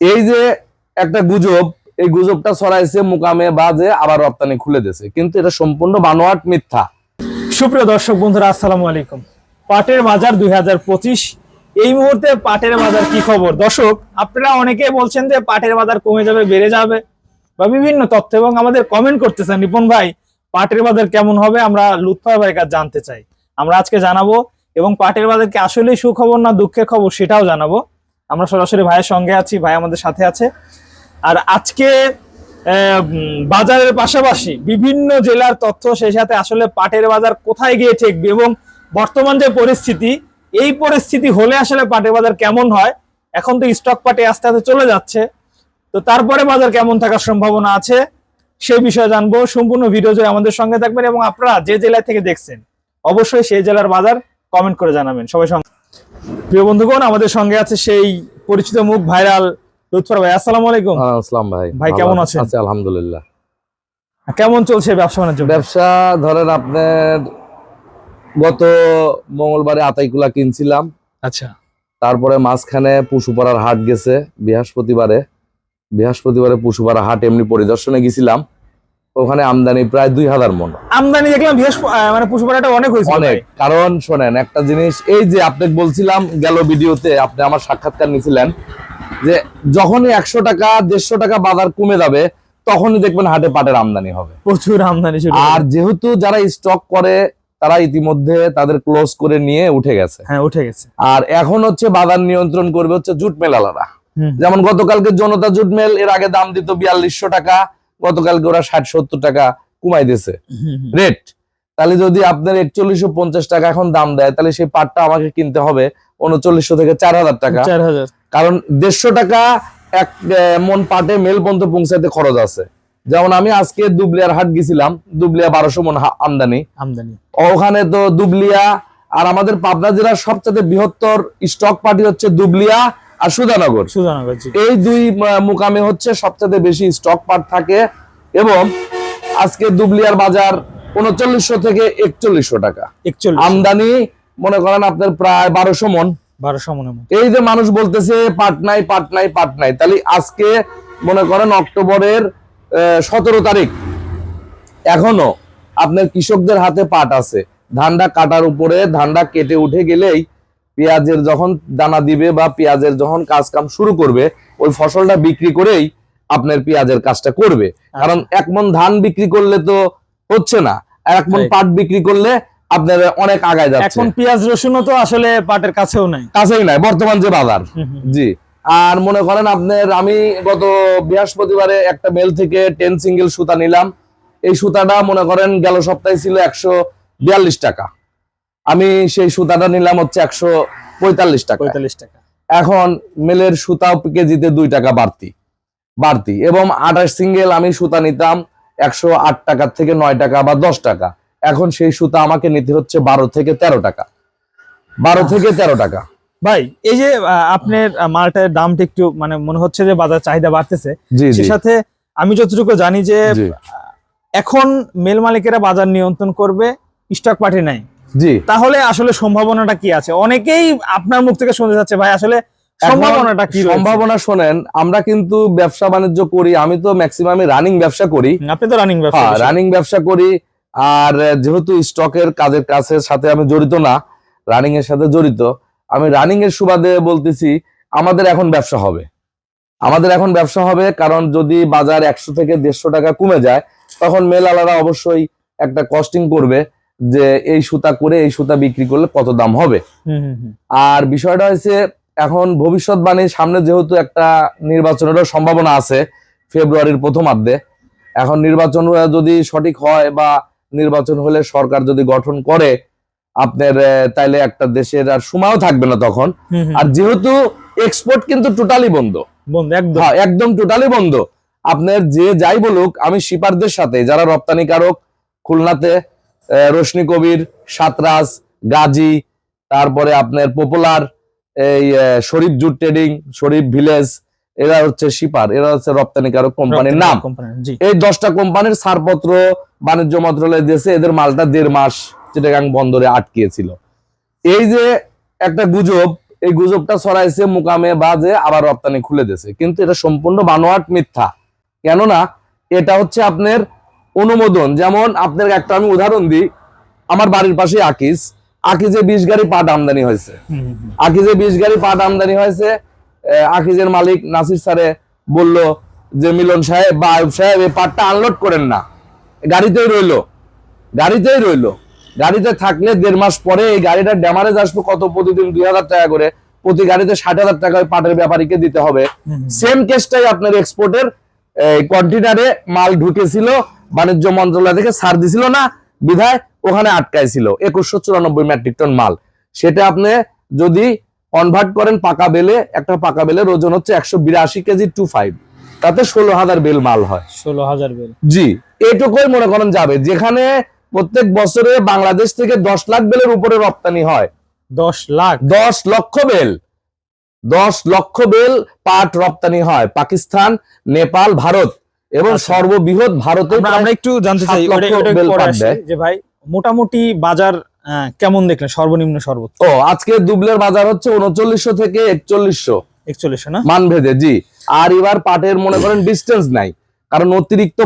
এই যে একটা গুজব, এই গুজবটা ছড়াইছে মুকামে বাজে আবার রপ্তানি খুলে দিয়েছে। কিন্তু এটা সম্পূর্ণ বানোয়াট মিথ্যা। সুপ্রিয় দর্শক বন্ধুরা, আসসালামু আলাইকুম। পাটের বাজার দুই হাজার পঁচিশ, এই মুহূর্তে পাটের বাজার কি খবর? দর্শক, আপনারা অনেকে বলছেন যে পাটের বাজার কমে যাবে, বেড়ে যাবে, বা বিভিন্ন তথ্য এবং আমাদের কমেন্ট করতেছেন রিপন ভাই, পাটের বাজার কেমন হবে আমরা লুৎফা ভাইয়ের কাছে জানতে চাই। আমরা আজকে জানাব এবং পাটের বাজার কি আসলেই সুখবর না দুঃখের খবর সেটাও জানাব। আমরা সরাসরি ভাইয়ের সঙ্গে আছি, ভাই আমাদের সাথে আছে। আর আজকে বাজারের পাশাপাশি বিভিন্ন জেলার তথ্য, সেই সাথে আসলে পাটের বাজার কোথায় গিয়ে ঠেকবে এবং বর্তমান যে পরিস্থিতি, এই পরিস্থিতি হলে আসলে পাটের বাজার কেমন হয়? এখন তো স্টক পাটে আস্তে আস্তে চলে যাচ্ছে। তো তারপরে বাজার কেমন থাকার সম্ভাবনা আছে সেই বিষয়ে জানব। সম্পূর্ণ ভিডিও জুড়ে আমাদের সঙ্গে থাকবেন এবং আপনারা যে জেলা থেকে দেখছেন, অবশ্যই সেই জেলার বাজার কমেন্ট করে জানাবেন। সবাই সঙ্গে প্রিয় বন্ধুগণ আমাদের সঙ্গে আছে সেই পরিচিত মুখ ভাইরাল লুৎফর ভাই। আসসালামু আলাইকুম। আসসালাম ভাই। ভাই, কেমন আছেন? আছি আলহামদুলিল্লাহ। কেমন চলছে ব্যবসা বাণিজ্য? ব্যবসা ধরেন আপনার গত মঙ্গলবারে আতাইকুলা কিনছিলাম। আচ্ছা। তারপরে মাঝখানে পশুপাড়ার হাট গেছে বৃহস্পতিবারে। বৃহস্পতিবারে পশুপাড়া হাট এমনি পরিদর্শনে গেছিলাম। ওখানে আমদানি প্রায় দুই হাজার মন। আমদানি দেখলাম মানে পুষ্পাটা অনেক হয়েছে অনেক। কারণ শোনেন একটা জিনিস এই যে আপনাকে বলছিলাম গেল ভিডিওতে আপনি আমার সাক্ষাৎকার নিয়েছিলেন যে যখনই একশো টাকা দেড়শো টাকা বাজার কমে যাবে তখনই দেখবেন হাটে পাটের আমদানি হবে। প্রচুর আমদানি আর যেহেতু যারা স্টক করে তারা ইতিমধ্যে তাদের ক্লোজ করে নিয়ে উঠে গেছে। হ্যাঁ উঠে গেছে। আর এখন হচ্ছে বাজার নিয়ন্ত্রণ করবে হচ্ছে জুট মেলালারা। যেমন গতকালকে জনতা জুট মেল এর আগে দাম দিত বিয়াল্লিশশো টাকা গতকালকে ওরা ষাট সত্তর টাকা কমাই দিয়েছে। রেট তাহলে যদি আপনার একচল্লিশশো পঞ্চাশ টাকা এখন দাম দেয় তাহলে সেই পাটটা আমাকে কিনতে হবে উনচল্লিশশো থেকে চার হাজার টাকা। কারণ দেড়শো টাকা এক মন পাটে মেল পর্যন্ত পৌঁছাতে খরচ আছে। যেমন আমি আজকে দুবলিয়ার হাট গেছিলাম দুবলিয়া বারোশো মন আমদানি। আমদানি। ওখানে তো দুবলিয়া আর আমাদের পাবনা জেলার সবচেয়ে বৃহত্তর স্টক পার্টি হচ্ছে দুবলিয়া আর সুধানগর। সুজানগর জি। এই দুই মুকামে হচ্ছে সবচেয়ে বেশি স্টক পার্ট থাকে এবং আজকে দুবলিয়ার বাজার উনচল্লিশশো থেকে একচল্লিশশো টাকা। আমদানি মনে করেন আপনার প্রায় বারোশো মন। বারোশো মনে এই যে মানুষ বলতেছে পাট নাই পাট নাই পাট নাই তাহলে আজকে মনে করেন অক্টোবরের সতেরো তারিখ এখনও আপনার কৃষকদের হাতে পাট আছে। ধানটা কাটার উপরে ধানটা কেটে উঠে গেলেই পেঁয়াজের যখন দানা দিবে বা পেঁয়াজের যখন কাজ কাম শুরু করবে ওই ফসলটা বিক্রি করেই আপনার পেঁয়াজের কাজটা করবে। কারণ এক মন ধান বিক্রি করলে তো হচ্ছে না এক মন পাট বিক্রি করলে আপনার অনেক আগায় যাচ্ছে। এখন পেঁয়াজ রসুনও তো আসলে পাটের কাছেও নাই। কাছেই নাই বর্তমান যে বাজার। জি। আর মনে করেন আপনার আমি গত বৃহস্পতিবারে একটা মেল থেকে টেন সিঙ্গেল সুতা নিলাম। এই সুতাটা মনে করেন গেল সপ্তাহে ছিল একশো বিয়াল্লিশ টাকা। আমি সেই সুতাটা নিলাম হচ্ছে একশো পঁয়তাল্লিশ টাকা পঁয়তাল্লিশ টাকা। এখন মেলের সুতা কেজিতে দুই টাকা বাড়তি বাড়তি। এবং আঠাশ সিঙ্গেল আমি সুতা নিতাম একশো আট টাকার থেকে নয় টাকা বা দশ টাকা। এখন সেই সুতা আমাকে নিতে হচ্ছে বারো থেকে তেরো টাকা। বারো থেকে তেরো টাকা। ভাই এই যে আপনার মালটার দামটা একটু মানে মনে হচ্ছে যে বাজার চাহিদা বাড়তেছে। সে সাথে আমি যতটুকু জানি যে এখন মেল মালিকেরা বাজার নিয়ন্ত্রণ করবে স্টক পার্টি নাই। জি। তাহলে আসলে সম্ভাবনাটা কি আছে? অনেকেই আপনার মুখ থেকে শুনতে যাচ্ছে ভাই আসলে সম্ভাবনাটা কি সম্ভাবনা শোনেন আমরা কিন্তু ব্যবসা বাণিজ্য করি আমি তো ম্যাক্সিমাম রানিং ব্যবসা করি। আপনি তো রানিং ব্যবসা হ্যাঁ রানিং ব্যবসা করি আর যেহেতু স্টকের কাজের কাছের সাথে আমি জড়িত না রানিং এর সাথে জড়িত আমি রানিং এর সুবাদে বলতেছি আমাদের এখন ব্যবসা হবে। আমাদের এখন ব্যবসা হবে কারণ যদি বাজার একশো থেকে দেড়শো টাকা কমে যায় তখন মেল আলাদা অবশ্যই একটা কস্টিং করবে। যে এই সুতা করে এই সুতা বিক্রি করলে কত দাম হবে। আর বিষয়টা হচ্ছে এখন ভবিষ্যৎবাণীর সামনে যেহেতু একটা নির্বাচনেরও সম্ভাবনা আছে ফেব্রুয়ারির প্রথমার্ধে। এখন নির্বাচন যদি সঠিক হয় বা নির্বাচন হলে সরকার যদি গঠন করে আপনার তাইলে একটা দেশের আর সময়ও থাকবে না তখন। আর যেহেতু এক্সপোর্ট কিন্তু টোটালি বন্ধ। একদম। হ্যাঁ একদম টোটালি বন্ধ। আপনার যে যাই বলুক আমি শিপারদের সাথে যারা রপ্তানিকারক খুলনাতে রোশনি কবির সাতরাজ গাজী তারপরে আপনার পপুলার এই Sharif jute trading Sharif village এরা হচ্ছে শিপার এরা হচ্ছে রপ্তানিকারক কোম্পানির নাম। এই দশটা কোম্পানির ছাড়পত্র বাণিজ্য মন্ত্রণালয় দিয়েছে এদের মালটা দেড় মাস চিটাগাং বন্দরে আটকিয়েছিল। এই যে একটা গুজব এই গুজবটা ছড়াইছে মুকামে বাজে আবার রপ্তানি খুলে দিয়েছে। কিন্তু এটা সম্পূর্ণ বানোয়াট মিথ্যা। কেননা এটা হচ্ছে আপনার অনুমোদন। যেমন আপনার একটা আমি উদাহরণ দিই আমার বাড়ির পাশে আকিজ। আকিজে বিশ গাড়ি পাট আমদানি হয়েছে। আকিজে বিশ গাড়ি পাট আমদানি হয়েছে। আকিজের মালিক নাসির স্যারে বলল যে মিলন সাহেব বা আয়ুব সাহেব এই পাটটা আনলোড করেন না। গাড়িতেই রইল। গাড়িতেই রইল। গাড়িতে থাকলে দেড় মাস পরে এই গাড়িটার ড্যামারেজ আসবে কত প্রতিদিন? দুই হাজার টাকা করে। প্রতি গাড়িতে ষাট হাজার টাকা ওই পাটের ব্যাপারীকে দিতে হবে। সেম কেসটাই আপনার এক্সপোর্টের কন্টেনারে মাল ঢুকেছিল বাণিজ্য মন্ত্রণালয় থেকে ছাড় দিছিল না বিধায় ওখানে আটকাইছিল। একুশশো চুরানব্বই মেট্রিক টন মাল। সেটা আপনি যদি কনভার্ট করেন পাকা বেলে একটা পাকা বেলের ওজন হচ্ছে একশো বিরাশি কেজি টু ফাইভ তাতে ষোলো হাজার বেল মাল হয়। ষোলো হাজার বেল। জি এটুকুই মনে করেন যাবে। যেখানে প্রত্যেক বছরে বাংলাদেশ থেকে দশ লাখ বেলের উপরে রপ্তানি হয়। দশ লাখ। দশ লক্ষ বেল। দশ লক্ষ বেল পাট রপ্তানি হয়। পাকিস্তান নেপাল ভারত এবং আচ্ছা। সর্ববৃহৎ ভারতে আমরা একটু জানতে চাই। যে ভাই মোটামুটি বাজার কেমন দেখলেন? সর্বনিম্ন সর্বোচ্চ। ও আজকে দুবলের বাজার হচ্ছে উনচল্লিশশো থেকে একচল্লিশশো। একচল্লিশশো না? মানভেদে জি। আর এবার পাটের মনে করেন ডিস্টেন্স নাই কারণ অতিরিক্ত